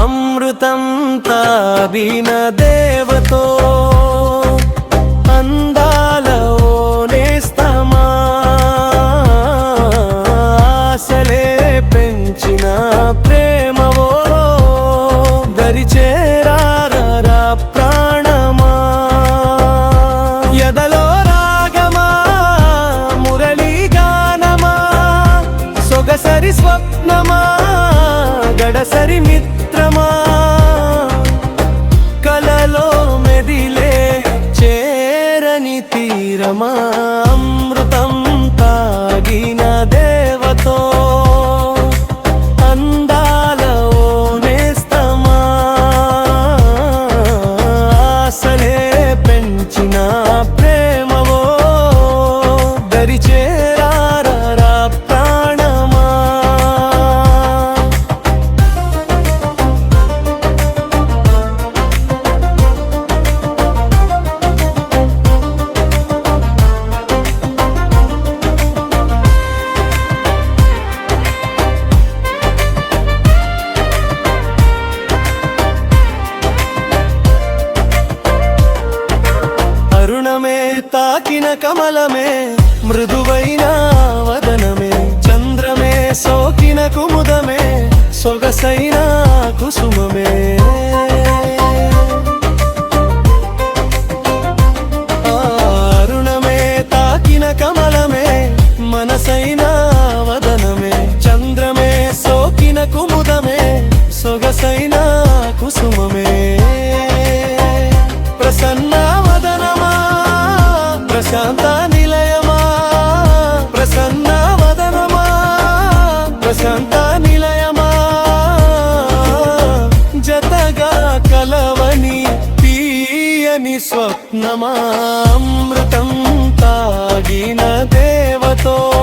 అమృతం తాగిన దేవతో గడసరి అరుణమే తాకిన కమలమే మృదువైన వదనమే చంద్రమే సోకిన కుముదమే సొగసైన కుసుమమే. అరుణమే తాకిన కమలమే మనసైన వదనమే చంద్రమే సోకిన కుముదమే సొగసైన కుసుమమే. ప్రశాంత నిలయమా? ప్రసన్న వదనమా? ప్రశాంత నిలయమా? జతగా కలవని తీయని స్వప్నమా? అమృతం తాగిన దేవతో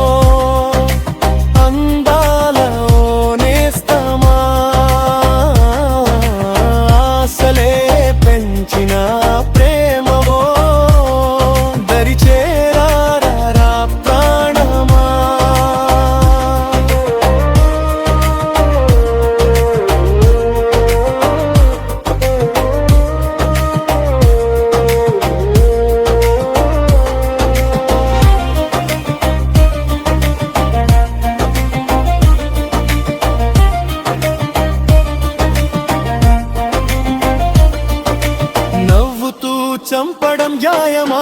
న్యాయమా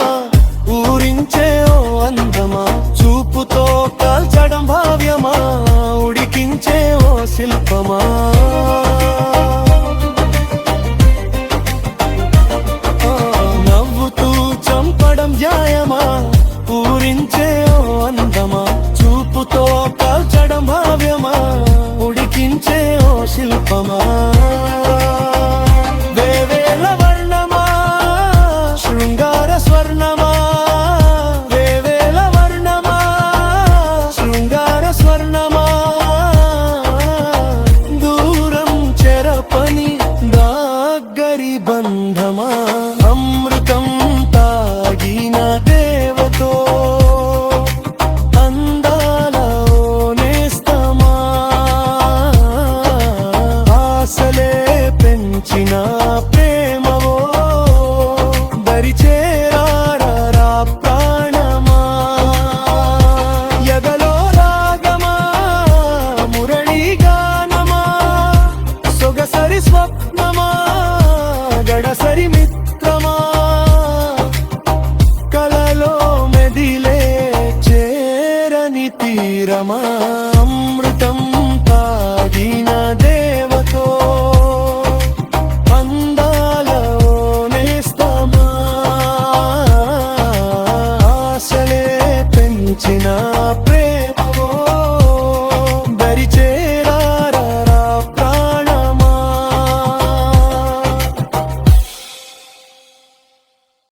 ఊరించే ఓ అందమా? చూపుతో కాల్చడం భావ్యమా? ఉడికించే ఓ శిల్పమా? నవ్వుతూ చంపడం న్యాయమా? ఊరించే ఓ అందమా? చూపుతో తీరమా